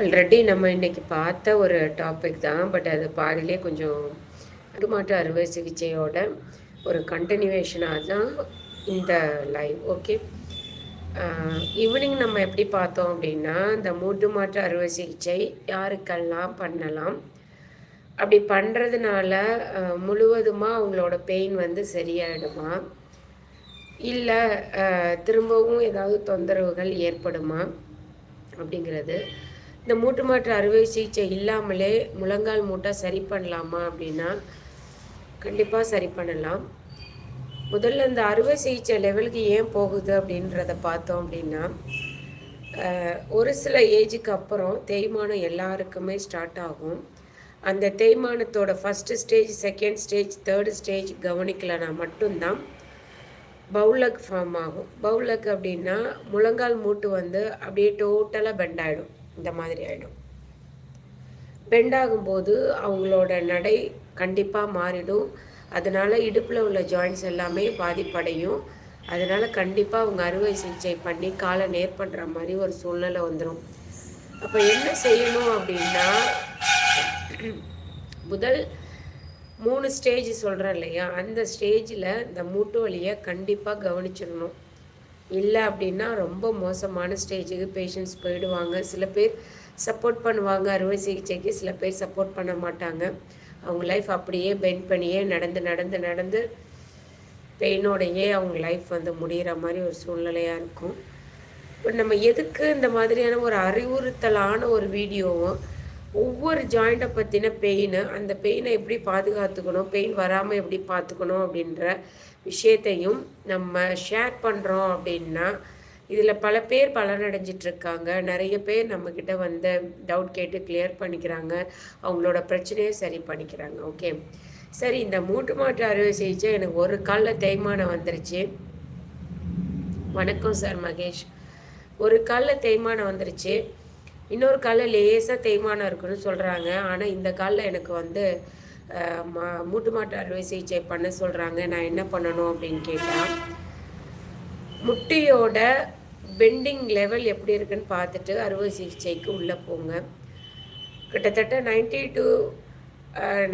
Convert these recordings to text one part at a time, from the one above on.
Already நம்ம இன்றைக்கி பார்த்த ஒரு டாபிக் தான் பட் அது பாதிலே கொஞ்சம் மாட்டு அறுவை சிகிச்சையோட ஒரு கண்டினியூவேஷனாக தான் இந்த லைவ் ஓகே ஈவினிங் நம்ம எப்படி பார்த்தோம் அப்படின்னா இந்த மூட்டு மாற்று அறுவை சிகிச்சை யாருக்கெல்லாம் பண்ணலாம்? அப்படி பண்ணுறதுனால முழுவதுமாக அவங்களோட பெயின் வந்து சரியாயிடுமா? இல்லை திரும்பவும் ஏதாவது தொந்தரவுகள் ஏற்படுமா? அப்படிங்கிறது இந்த மூட்டு மாற்று அறுவை சிகிச்சை இல்லாமலே முழங்கால் மூட்டை சரி பண்ணலாமா அப்படின்னா கண்டிப்பாக சரி பண்ணலாம். முதல்ல இந்த அறுவை சிகிச்சை லெவலுக்கு ஏன் போகுது அப்படின்றத பார்த்தோம் அப்படின்னா ஒரு சில ஏஜுக்கு அப்புறம் தேய்மானம் எல்லாருக்குமே ஸ்டார்ட் ஆகும். அந்த தேய்மானத்தோட first stage second stage third stage கவனிக்கலைனா மட்டும்தான் பவுலக் ஃபார்ம் ஆகும். பவுலக் அப்படின்னா முழங்கால் மூட்டு வந்து அப்படியே டோட்டலாக பெண்ட் ஆகிடும் இந்த மாதிரி ஆகிடும் பெண்டாகும்போது அவங்களோட நடை கண்டிப்பாக மாறிடும். அதனால் இடுப்பில் உள்ள ஜாயின்ஸ் எல்லாமே பாதிப்படையும். அதனால் கண்டிப்பாக அவங்க அறுவை சிகிச்சை பண்ணி காலை நேர் பண்ணுற மாதிரி ஒரு சூழ்நிலை வந்துடும் அப்போ என்ன செய்யணும் அப்படின்னா முதல் மூணு ஸ்டேஜ் சொல்கிறேன் இல்லையா? அந்த ஸ்டேஜில் இந்த மூட்டு வலியை கண்டிப்பாக கவனிச்சிடணும். இல்லை அப்படின்னா ரொம்ப மோசமான ஸ்டேஜுக்கு பேஷண்ட்ஸ் போயிடுவாங்க. சில பேர் சப்போர்ட் பண்ணுவாங்க. அறுவை சிகிச்சைக்கு சில பேர் சப்போர்ட் பண்ண மாட்டாங்க. அவங்க லைஃப் அப்படியே பெண்ட் பண்ணியே நடந்து நடந்து நடந்து பெயினோடையே அவங்க லைஃப் வந்து முடிகிற மாதிரி ஒரு சூழ்நிலையாக இருக்கும். இப்போ நம்ம எதுக்கு இந்த மாதிரியான ஒரு அறிவுறுத்தலான ஒரு வீடியோவும் ஒவ்வொரு ஜாயிண்ட்டை பற்றின பெயின் அந்த பெயினை எப்படி பாதுகாத்துக்கணும்? பெயின் வராமல் எப்படி பார்த்துக்கணும் அப்படின்ற விஷயத்தையும் நம்ம ஷேர் பண்ணுறோம் அப்படின்னா இதில் பல பேர் பலனடைஞ்சிட்ருக்காங்க. நிறைய பேர் நம்மக்கிட்ட வந்து டவுட் கேட்டு கிளியர் பண்ணிக்கிறாங்க. அவங்களோட பிரச்சனையை சரி பண்ணிக்கிறாங்க. ஓகே சரி இந்த மூட்டு மாட்டு அறுவை சிகிச்சை எனக்கு ஒரு காலில் தேய்மானம் வந்துருச்சு. வணக்கம் சார் மகேஷ். ஒரு காலில் தேய்மானம் வந்துருச்சு. இன்னொரு காலில் லேசாக தேய்மானம் இருக்குன்னு சொல்கிறாங்க ஆனால் இந்த காலில் எனக்கு வந்து மூட்டு மாட்டு அறுவை சிகிச்சை பண்ண சொல்கிறாங்க நான் என்ன பண்ணணும் அப்படின்னு கேட்டால் முட்டியோட பெண்டிங் லெவல் எப்படி இருக்குன்னு பார்த்துட்டு அறுவை சிகிச்சைக்கு உள்ளே போங்க. கிட்டத்தட்ட நைன்டி டு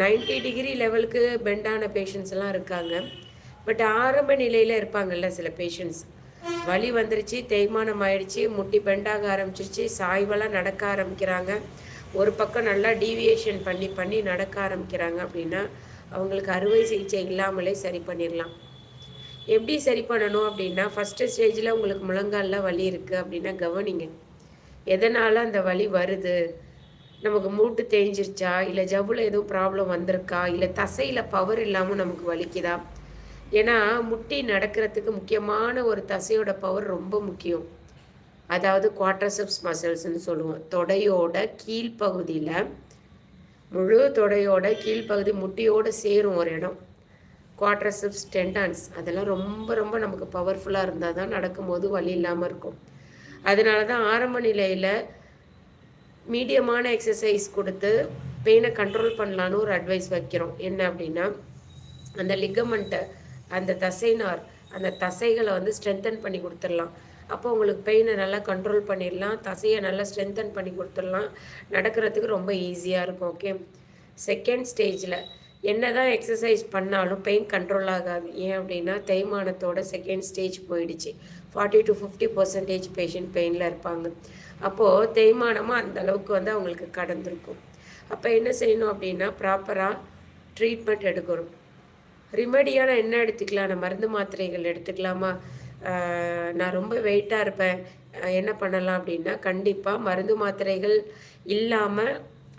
நைன்டி டிகிரி லெவலுக்கு பெண்டான பேஷண்ட்ஸ் எல்லாம் இருக்காங்க. பட் ஆரம்ப நிலையில் இருப்பாங்கல்ல சில பேஷண்ட்ஸ் வலி வந்துருச்சு தேய்மானம் ஆயிடுச்சு முட்டி பெண்டாக ஆரம்பிச்சிருச்சு சாய்வெல்லாம் நடக்க ஆரம்பிக்கிறாங்க. ஒரு பக்கம் நல்லா டீவியேஷன் பண்ணி பண்ணி நடக்க ஆரம்பிக்கிறாங்க அப்படின்னா அவங்களுக்கு அறுவை சிகிச்சை இல்லாமலே சரி பண்ணிடலாம். எப்படி சரி பண்ணணும் அப்படின்னா ஃபஸ்ட்டு ஸ்டேஜில் உங்களுக்கு முழங்காலில் வலி இருக்குது அப்படின்னா கவனிங்க. எதனால் அந்த வலி வருது? நமக்கு மூட்டு தேஞ்சிருச்சா? இல்லை ஜவ்வில் எதுவும் ப்ராப்ளம் வந்திருக்கா? இல்லை தசையில் பவர் இல்லாமல் நமக்கு வலிக்குதா? ஏன்னா முட்டி நடக்கிறதுக்கு முக்கியமான ஒரு தசையோட பவர் ரொம்ப முக்கியம். அதாவது குவாட்ரசப்ஸ் மசில்ஸ்ன்னு சொல்லுவோம். தொடையோட கீழ்ப்பகுதியில் முழு தொடையோட கீழ்ப்பகுதி முட்டியோடு சேரும் ஒரு இடம். குவாட்ரசப்ஸ் டெண்டான்ஸ் அதெல்லாம் ரொம்ப ரொம்ப நமக்கு பவர்ஃபுல்லாக இருந்தால் தான் நடக்கும்போது வலி இல்லாமல் இருக்கும். அதனால தான் ஆரம்ப நிலையில் மீடியமான எக்ஸசைஸ் கொடுத்து பெயினை கண்ட்ரோல் பண்ணலான்னு ஒரு அட்வைஸ் வைக்கிறோம். என்ன அப்படின்னா அந்த லிகமெண்ட்டை அந்த தசைனார் அந்த தசைகளை வந்து ஸ்ட்ரென்தன் பண்ணி கொடுத்துடலாம். அப்போ உங்களுக்கு பெயினை நல்லா கண்ட்ரோல் பண்ணிடலாம். தசையை நல்லா ஸ்ட்ரென்தன் பண்ணி கொடுத்துடலாம். நடக்கிறதுக்கு ரொம்ப ஈஸியாக இருக்கும் ஓகே செகண்ட் ஸ்டேஜில் என்ன தான் எக்ஸசைஸ் பண்ணாலும் பெயின் கண்ட்ரோல் ஆகாது. ஏன் அப்படின்னா தேய்மானத்தோட செகண்ட் ஸ்டேஜ் போயிடுச்சு. Forty to fifty percentage patient பெயினில் இருப்பாங்க. அப்போது தேய்மானமாக அந்த அளவுக்கு வந்து அவங்களுக்கு கடந்திருக்கும். அப்போ என்ன செய்யணும் அப்படின்னா ப்ராப்பராக ட்ரீட்மெண்ட் எடுக்கணும். ரிமெடியான என்ன எடுத்துக்கலாம். மருந்து மாத்திரைகள் எடுத்துக்கலாமா? நான் ரொம்ப வெயிட்டாக இருப்பேன். என்ன பண்ணலாம் அப்படின்னா கண்டிப்பாக மருந்து மாத்திரைகள் இல்லாமல்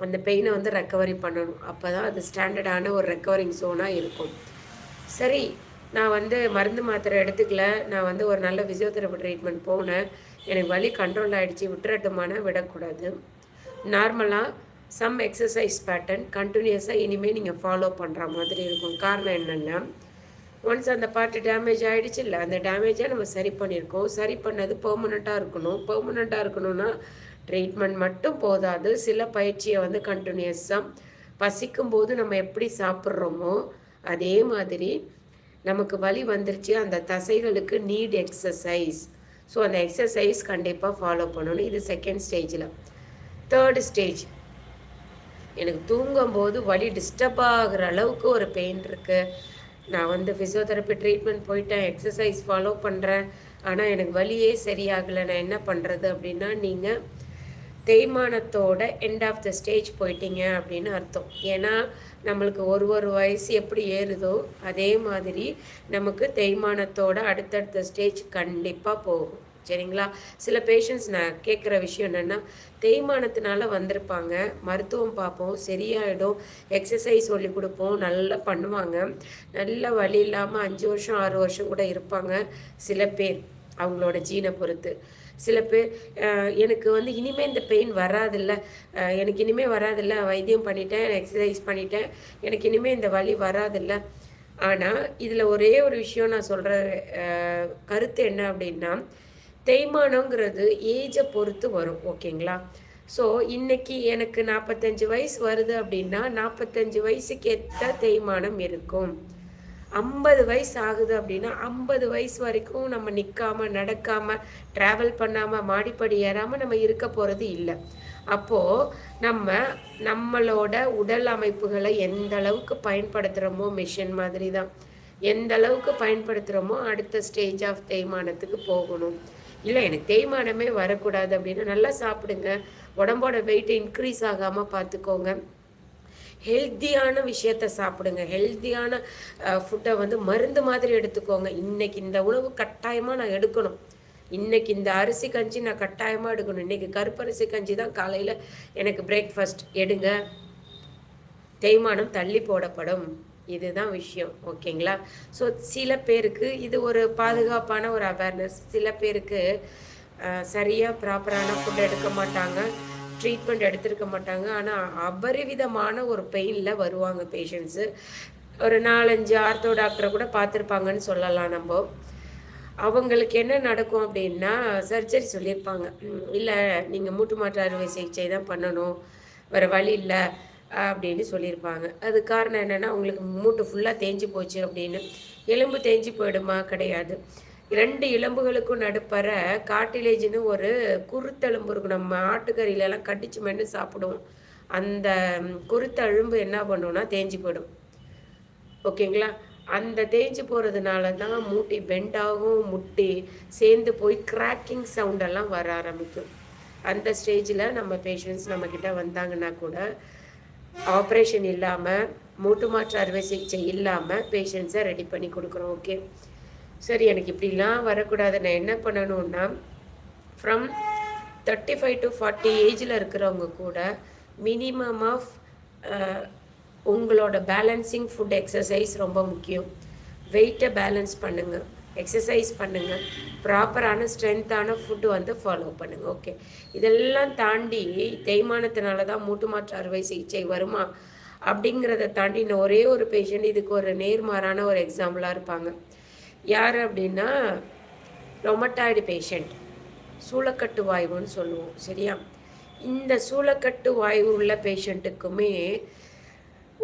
அந்த பெயினை வந்து ரெக்கவரி பண்ணணும். அப்போ தான் அது ஸ்டாண்டர்டான ஒரு ரெக்கவரிங் ஸோனாக இருக்கும். சரி நான் வந்து மருந்து மாத்திரை எடுத்துக்கல. நான் வந்து ஒரு நல்ல ஃபிசியோதெரபி ட்ரீட்மெண்ட் போனேன். எனக்கு வலி கண்ட்ரோல் ஆகிடுச்சு விட்டுறட்டுமான விடக்கூடாது. நார்மலாக சம் எக்ஸசைஸ் பேட்டர்ன் கண்டினியூஸாக இனிமேல் நீங்கள் ஃபாலோ பண்ணுற மாதிரி இருக்கும். காரணம் என்னென்னா ஒன்ஸ் அந்த பார்ட்டு டேமேஜ் ஆகிடுச்சு இல்லை அந்த டேமேஜை நம்ம சரி பண்ணியிருக்கோம். சரி பண்ணது பெர்மனண்ட்டாக இருக்கணும். பெர்மனண்ட்டாக இருக்கணும்னா ட்ரீட்மெண்ட் மட்டும் போதாது. சில பயிற்சியை வந்து கண்டினியூஸாக பசிக்கும் போது நம்ம எப்படி சாப்பிட்றோமோ அதே மாதிரி நமக்கு வலி வந்துருச்சு. அந்த தசைகளுக்கு நீட் எக்ஸசைஸ் ஸோ அந்த எக்ஸசைஸ் கண்டிப்பாக ஃபாலோ பண்ணணும். இது செகண்ட் ஸ்டேஜில் தேர்டு ஸ்டேஜ் எனக்கு தூங்கும்போது வலி டிஸ்டர்ப் ஆகிற அளவுக்கு ஒரு பெயின் இருக்குது நான் வந்து ஃபிசியோதெரப்பி ட்ரீட்மெண்ட் போயிட்டேன் எக்ஸசைஸ் ஃபாலோ பண்ணுறேன் ஆனால் எனக்கு வலியே சரியாகலை. நான் என்ன பண்ணுறது அப்படின்னா நீங்கள் தேய்மானத்தோட எண்ட் ஆஃப் த ஸ்டேஜ் போயிட்டீங்க அப்படின்னு அர்த்தம். ஏன்னா நம்மளுக்கு ஒரு ஒரு வயசு எப்படி ஏறுதோ அதே மாதிரி நமக்கு தேய்மானத்தோட அடுத்தடுத்த ஸ்டேஜ் கண்டிப்பாக போகும். சரிங்களா? சில பேஷண்ட்ஸ் நான் கேட்குற விஷயம் என்னென்னா தேய்மானத்தினால வந்திருப்பாங்க. மருத்துவம் பார்ப்போம். சரியாயிடும். எக்ஸசைஸ் சொல்லி கொடுப்போம். நல்லா பண்ணுவாங்க. நல்ல வழி இல்லாமல் அஞ்சு வருஷம் ஆறு வருஷம் கூட இருப்பாங்க. சில பேர் அவங்களோட ஜீனை பொறுத்து. சில பேர் எனக்கு வந்து இனிமேல் இந்த பெயின் வராதில்ல. எனக்கு இனிமேல் வராதில்ல. வைத்தியம் பண்ணிட்டேன் எக்ஸசைஸ் பண்ணிட்டேன். எனக்கு இனிமேல் இந்த வலி வராதில்ல. ஆனால் இதில் ஒரே ஒரு விஷயம் நான் சொல்கிற கருத்து என்ன அப்படின்னா தேய்மானங்கிறது ஏஜை பொறுத்து வரும் ஓகேங்களா? ஸோ இன்னைக்கு எனக்கு நாற்பத்தஞ்சு வயசு வருது அப்படின்னா நாற்பத்தஞ்சு வயசுக்கு ஏற்ற தேய்மானம் இருக்கும். ஐம்பது வயசு ஆகுது அப்படின்னா ஐம்பது வயசு வரைக்கும் நம்ம நிற்காம நடக்காம ட்ராவல் பண்ணாமல் மாடிப்படி ஏறாமல் நம்ம இருக்க போகிறது இல்லை. அப்போது நம்ம நம்மளோட உடல் அமைப்புகளை எந்த அளவுக்கு பயன்படுத்துகிறோமோ மிஷின் மாதிரி தான் எந்த அளவுக்கு பயன்படுத்துகிறோமோ அடுத்த ஸ்டேஜ் ஆஃப் தேய்மானத்துக்கு போகணும். இல்லை எனக்கு தேய்மானமே வரக்கூடாது அப்படின்னா. நல்லா சாப்பிடுங்க. உடம்போட வெயிட் இன்க்ரீஸ் ஆகாமல் பார்த்துக்கோங்க. ஹெல்த்தியான விஷயத்த சாப்பிடுங்க. ஹெல்த்தியான ஃபுட்டை வந்து மருந்து மாதிரி எடுத்துக்கோங்க. இன்னைக்கு இந்த உணவு கட்டாயமாக நான் எடுக்கணும். இன்னைக்கு இந்த அரிசி கஞ்சி நான் கட்டாயமாக எடுக்கணும். இன்னைக்கு கருப்பரிசி கஞ்சி தான் காலையில் எனக்கு பிரேக்ஃபாஸ்ட் எடுங்க. தேய்மானம் தள்ளி போடப்படும். இதுதான் விஷயம் ஓகேங்களா? ஸோ சில பேருக்கு இது ஒரு பாதுகாப்பான ஒரு அவேர்னஸ் சில பேருக்கு சரியாக ப்ராப்பரான ஃபுட் எடுக்க மாட்டாங்க ட்ரீட்மெண்ட் எடுத்திருக்க மாட்டாங்க. ஆனால் அபரிவிதமான ஒரு பெயினில் வருவாங்க பேஷண்ட்ஸு ஒரு நாலஞ்சு ஆர்த்தோ டாக்டரை கூட பார்த்துருப்பாங்கன்னு சொல்லலாம் நம்ம. அவங்களுக்கு என்ன நடக்கும் அப்படின்னா சர்ஜரி சொல்லியிருப்பாங்க. இல்லை நீங்கள் மூட்டு மாற்று அறுவை சிகிச்சை தான் பண்ணணும். வேறு வழி இல்லை. அப்படின்னு சொல்லியிருப்பாங்க. அது காரணம் என்னென்னா உங்களுக்கு மூட்டு ஃபுல்லாக தேஞ்சு போச்சு அப்படின்னு. எலும்பு தேஞ்சு போயிடுமா? கிடையாது. ரெண்டு எலும்புகளுக்கும் நடுப்பற காட்டிலேஜ்னு ஒரு குருத்தெலும்பு இருக்கும். நம்ம ஆட்டுக்கறியிலலாம் கடிச்சு மென்று சாப்பிடுவோம். அந்த குருத்தெலும்பு என்ன பண்ணுன்னா தேஞ்சு போயிடும். ஓகேங்களா? அந்த தேஞ்சு போகிறதுனால தான் மூட்டி பெண்டாகவும் முட்டி சேர்ந்து போய் கிராக்கிங் சவுண்டெல்லாம் வர ஆரம்பிக்கும். அந்த ஸ்டேஜில் நம்ம பேஷண்ட்ஸ் நம்மக்கிட்ட வந்தாங்கன்னா கூட ஆப்ரேஷன் இல்லாமல் மூட்டு மாற்று அறுவை சிகிச்சை இல்லாமல் பேஷண்ட்ஸை ரெடி பண்ணி கொடுக்குறோம் ஓகே சரி எனக்கு இப்படிலாம் வரக்கூடாது. நான் என்ன பண்ணணும்னா from thirty five to forty ஏஜில் இருக்கிறவங்க கூட மினிமம் ஆஃப் உங்களோட பேலன்சிங் ஃபுட் எக்ஸசைஸ் ரொம்ப முக்கியம். வெயிட்டை பேலன்ஸ் பண்ணுங்கள் எக்ஸசைஸ் பண்ணுங்கள் ப்ராப்பரான ஸ்ட்ரென்த்தான ஃபுட்டு வந்து ஃபாலோ பண்ணுங்கள் ஓகே இதெல்லாம் தாண்டி தேய்மானத்தினால தான் மூட்டு மாற்று அறுவை சிகிச்சை வருமா? அப்படிங்கிறத தாண்டி இன்னும் ஒரே ஒரு பேஷண்ட் இதுக்கு ஒரு நேர்மாறான ஒரு எக்ஸாம்பிளாக இருப்பாங்க. யார் அப்படின்னா ரொமட்டாய்டு பேஷண்ட் சூளக்கட்டு வாய்வுன்னு சொல்லுவோம். சரியா? இந்த சூளக்கட்டு வாய்வு உள்ள பேஷண்ட்டுக்குமே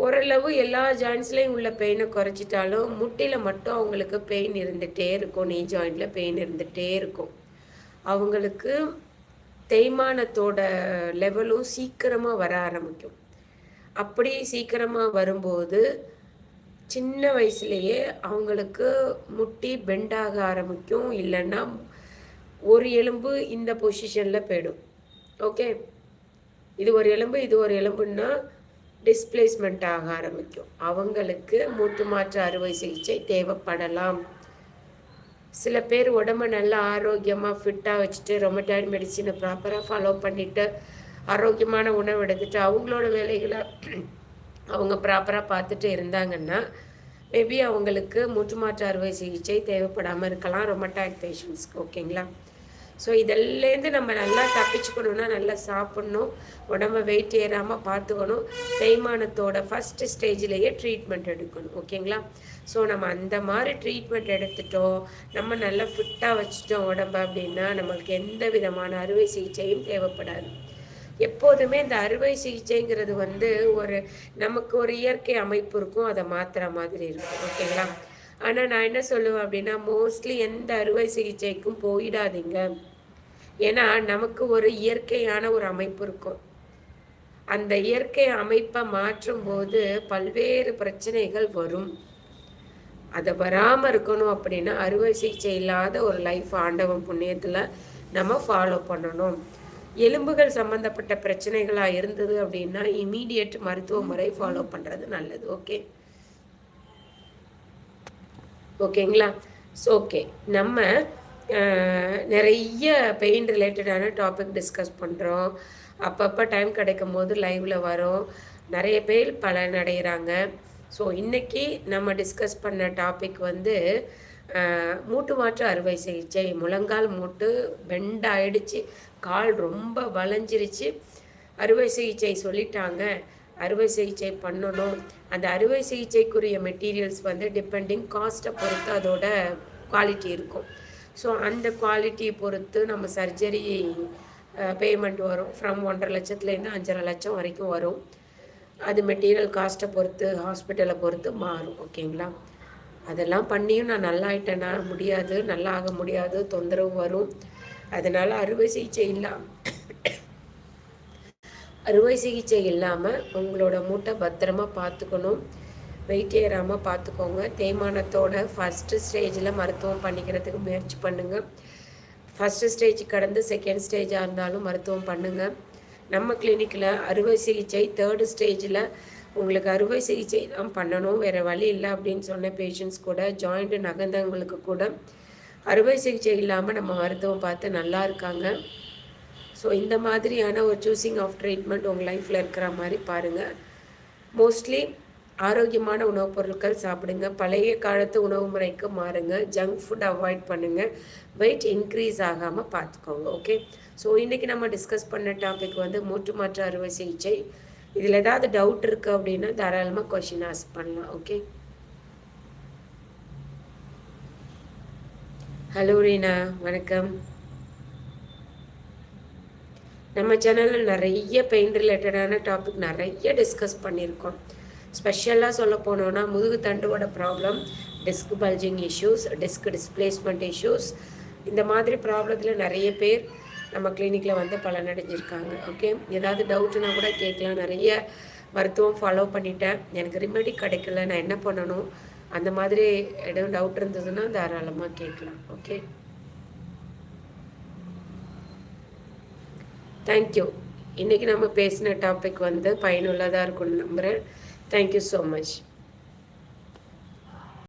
ஓரளவு எல்லா ஜாயின்ஸ்லேயும் உள்ள பெயினை குறைச்சிட்டாலும் முட்டியில் மட்டும் அவங்களுக்கு பெயின் இருந்துகிட்டே இருக்கும். நீ ஜாயிண்டில் பெயின் இருந்துகிட்டே இருக்கும். அவங்களுக்கு தேய்மானத்தோட லெவலும் சீக்கிரமாக வர ஆரம்பிக்கும். அப்படி சீக்கிரமாக வரும்போது சின்ன வயசுலேயே அவங்களுக்கு முட்டி பெண்டாக ஆரம்பிக்கும். இல்லைன்னா ஒரு எலும்பு இந்த பொசிஷனில் போயிடும். ஓகே இது ஒரு எலும்பு இது ஒரு எலும்புன்னா டிஸ்பிளேஸ்மெண்ட் ஆக ஆரம்பிக்கும். அவங்களுக்கு மூட்டு மாற்று அறுவை சிகிச்சை தேவைப்படலாம். சில பேர் உடம்ப நல்லா ஆரோக்கியமாக ஃபிட்டாக வச்சுட்டு ரொமட்டாய்டு மெடிசினை ப்ராப்பராக ஃபாலோ பண்ணிவிட்டு ஆரோக்கியமான உணவு எடுத்துகிட்டு அவங்களோட வேலைகளை அவங்க ப்ராப்பராக பார்த்துட்டு இருந்தாங்கன்னா மேபி அவங்களுக்கு மூட்டு மாற்று அறுவை சிகிச்சை தேவைப்படாமல் இருக்கலாம். ரொமட்டாய்டு பேஷண்ட்ஸ்க்கு ஓகேங்களா ஸோ இதெல்லேருந்து நம்ம நல்லா தப்பிச்சுக்கணுன்னா நல்லா சாப்பிட்ணும். உடம்ப வெயிட் ஏறாமல் பார்த்துக்கணும் தேய்மானத்தோட ஃபஸ்ட்டு ஸ்டேஜ்லேயே ட்ரீட்மெண்ட் எடுக்கணும். ஓகேங்களா? ஸோ நம்ம அந்த மாதிரி ட்ரீட்மெண்ட் எடுத்துட்டோம். நம்ம நல்லா ஃபிட்டாக வச்சுட்டோம் உடம்ப அப்படின்னா நம்மளுக்கு எந்த விதமான அறுவை சிகிச்சையும் தேவைப்படாது. எப்போதுமே இந்த அறுவை சிகிச்சைங்கிறது வந்து ஒரு நமக்கு ஒரு இயற்கை அமைப்பு இருக்கும். அதை மாத்திர மாதிரி இருக்கும். ஓகேங்களா? ஆனால் நான் என்ன சொல்லுவேன் அப்படின்னா மோஸ்ட்லி எந்த அறுவை சிகிச்சைக்கும் போயிடாதீங்க. ஏன்னா நமக்கு ஒரு இயற்கையான ஒரு அமைப்பு இருக்கும். அந்த இயற்கை அமைப்பை மாற்றும் போது பல்வேறு பிரச்சனைகள் வரும். அதை வராமல் இருக்கணும் அப்படின்னா அறுவை சிகிச்சை இல்லாத ஒரு லைஃப் ஆண்டவன் புண்ணியத்தில் நம்ம ஃபாலோ பண்ணணும். எலும்புகள் சம்மந்தப்பட்ட பிரச்சனைகளாக இருந்தது அப்படின்னா இமீடியட் மருத்துவ முறை ஃபாலோ பண்ணுறது நல்லது. ஓகே ஓகேங்களா? ஸோ ஓகே நம்ம நிறைய பெயின் ரிலேட்டடான டாபிக் டிஸ்கஸ் பண்ணுறோம் அப்பப்போ டைம் கிடைக்கும் போது லைவில் வரும். நிறைய பேர் பலன் அடைகிறாங்க ஸோ இன்றைக்கி நம்ம டிஸ்கஸ் பண்ண டாபிக் வந்து மூட்டு மாற்று அறுவை சிகிச்சை. முழங்கால் மூட்டு பெண்ட் ஆயிடுச்சு. கால் ரொம்ப வளைஞ்சிருச்சு. அறுவை சிகிச்சை சொல்லிட்டாங்க. அறுவை சிகிச்சை பண்ணணும். அந்த அறுவை சிகிச்சைக்குரிய மெட்டீரியல்ஸ் வந்து டிபெண்டிங் காஸ்ட்டை பொறுத்து அதோட குவாலிட்டி இருக்கும். ஸோ அந்த குவாலிட்டியை பொறுத்து நம்ம சர்ஜரி பேமெண்ட் வரும். ஃப்ரம் ஒன்றரை லட்சத்துலேருந்து அஞ்சரை லட்சம் வரைக்கும் வரும். அது மெட்டீரியல் காஸ்ட்டை பொறுத்து ஹாஸ்பிட்டலை பொறுத்து மாறும். ஓகேங்களா அதெல்லாம் பண்ணியும் நான் நல்லா ஆயிட்டேன்னா முடியாது. நல்லா ஆக முடியாது. தொந்தரவு வரும். அதனால் அறுவை சிகிச்சை இல்லை அறுவை சிகிச்சை இல்லாமல் உங்களோட மூட்டை பத்திரமா பார்த்துக்கணும். வெயிட் ஏறாமல் பார்த்துக்கோங்க. தேய்மானத்தோட ஃபஸ்ட்டு ஸ்டேஜில் மருத்துவம் பண்ணிக்கிறதுக்கு முயற்சி பண்ணுங்கள் ஃபஸ்ட்டு ஸ்டேஜ் கடந்து செகண்ட் ஸ்டேஜாக இருந்தாலும் மருத்துவம் பண்ணுங்கள் நம்ம கிளினிக்கில் அறுவை சிகிச்சை தேர்டு ஸ்டேஜில் உங்களுக்கு அறுவை சிகிச்சை தான் பண்ணணும். வேறு வழி இல்லை அப்படின்னு சொன்ன பேஷண்ட்ஸ் கூட ஜாயிண்ட்டு நகர்ந்தவங்களுக்கு கூட அறுவை சிகிச்சை இல்லாமல் நம்ம மருத்துவம் பார்த்து நல்லா இருக்காங்க. ஸோ இந்த மாதிரியான ஒரு சூஸிங் ஆஃப் ட்ரீட்மெண்ட் உங்கள் லைஃப்பில் இருக்கிற மாதிரி பாருங்கள் மோஸ்ட்லி ஆரோக்கியமான உணவுப் பொருட்கள் சாப்பிடுங்க. பழைய காலத்து உணவு முறைக்கு மாறுங்க. ஜங்க் ஃபுட் அவாய்ட் பண்ணுங்கள் வெயிட் இன்க்ரீஸ் ஆகாமல் பார்த்துக்கோங்க ஓகே ஸோ இன்றைக்கி நம்ம டிஸ்கஸ் பண்ண டாபிக் வந்து மூட்டு மாற்று அறுவை சிகிச்சை. இதில் ஏதாவது டவுட் இருக்குது அப்படின்னா தாராளமாக கொஷின் ஆஸ்க் பண்ணலாம் ஓகே ஹலோ ரீனா வணக்கம். நம்ம சேனலில் நிறைய பெயின் ரிலேட்டடான டாபிக் நிறைய டிஸ்கஸ் பண்ணியிருக்கோம். ஸ்பெஷலாக சொல்ல போனோன்னா முதுகு தண்டுவோட problem disc bulging issues disc displacement issues இந்த மாதிரி ப்ராப்ளத்தில் நிறைய பேர் நம்ம கிளினிக்கில் வந்து பலனடைஞ்சிருக்காங்க. ஓகே ஏதாவது டவுட்டுனா கூட கேட்கலாம். நிறைய மருத்துவம் ஃபாலோ பண்ணிட்டேன். எனக்கு ரிமெடி கிடைக்கல. நான் என்ன பண்ணணும்? அந்த மாதிரி எதுவும் டவுட் இருந்ததுன்னா தாராளமாக கேட்கலாம். ஓகே தேங்க்யூ இன்றைக்கி நம்ம பேசின டாபிக் வந்து பயனுள்ளதாக இருக்கும்னு நம்புகிறேன் தேங்க்யூ ஸோ மச்